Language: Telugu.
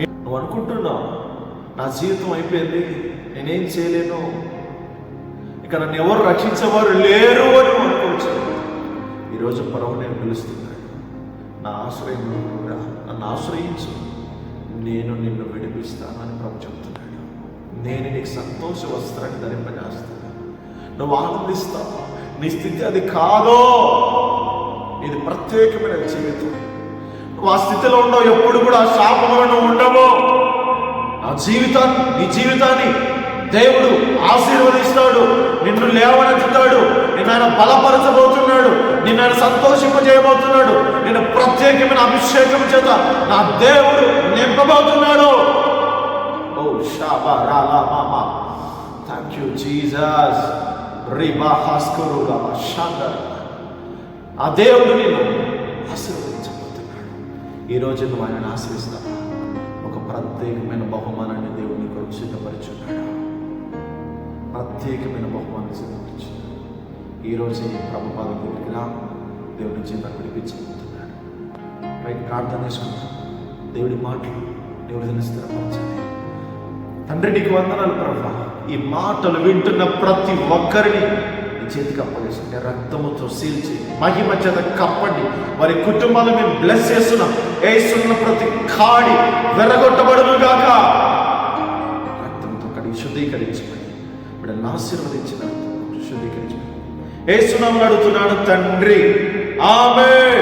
నువ్వు అనుకుంటున్నావు నా జీవితం అయిపోయింది నేనేం చేయలేను. ఇక నన్ను ఎవరు రక్షించేవారు లేరు అని అనుకోవచ్చు. ఈరోజు పరవ నేను పిలుస్తున్నాను. నా ఆశ్రయం కూడా నన్ను ఆశ్రయించు. నేను నిన్ను విడిపిస్తానని ప్రభు చెప్తున్నాడు. నేను నీకు సంతోష వస్త్రాన్ని ధరింపజేస్తాను నువ్వు ఆనందిస్తావు. నీ స్థితి అది కాదో. ఇది ప్రత్యేకమైన జీవితం. నువ్వు ఆ స్థితిలో ఉండవు ఎప్పుడు కూడా ఆ శాపంలో నువ్వు ఉండవు. నా జీవితాన్ని నీ జీవితాన్ని దేవుడు ఆశీర్వదిస్తాడు నిన్ను లేవనెత్తుతాడు నిన్ను ఆయన బలపరచబోతున్నాడు నిన్ను ఆయన సంతోషింపజేయబోతున్నాడు నేను ప్రత్యేకమైన అభిషేకం చేత నా దేవుడు నింపబోతున్నాడు. ఓ షాబా రాలా మామా థ్యాంక్ యూ జీసస్ రిబా హాస్కరు ఆ దేవుడు నిన్ను ఈరోజు నువ్వు ఆయన ఆశ్రయిస్తావా ఒక ప్రత్యేకమైన బహుమానాన్ని దేవుడిని కొరకు సిద్ధపరిచున్నాడు. ప్రత్యేకమైన బహుమానాన్ని సిద్ధపరిచున్నాడు. ఈరోజు ప్రభుపాద దగ్గరికి రా. దేవుడి జీవితాన్ని విడిపించబోతున్నాడు. రైట్ ప్రార్థన చేసుకుంటాం దేవుడి మాటలు దేవుడి దీన్ని తండ్రి నీకు వందనాలు ప్రభా. ఈ మాటలు వింటున్న ప్రతి ఒక్కరిని నీ చేతికి అప్పగేసింది రక్తముతో సీల్చి మహిమ చేత కప్పండి. వారి కుటుంబాలు మేము బ్లెస్ చేస్తున్నాం. వేస్తున్న ప్రతి కాడి వెరగొట్టబడును గాక రక్తంతో కడిగి శుద్ధీకరించమని బిడ్డలను ఆశీర్వదించిన రక్తంతో శుద్ధీకరించమని. వేస్తున్నామని అడుగుతున్నాడు తండ్రి. ఆమె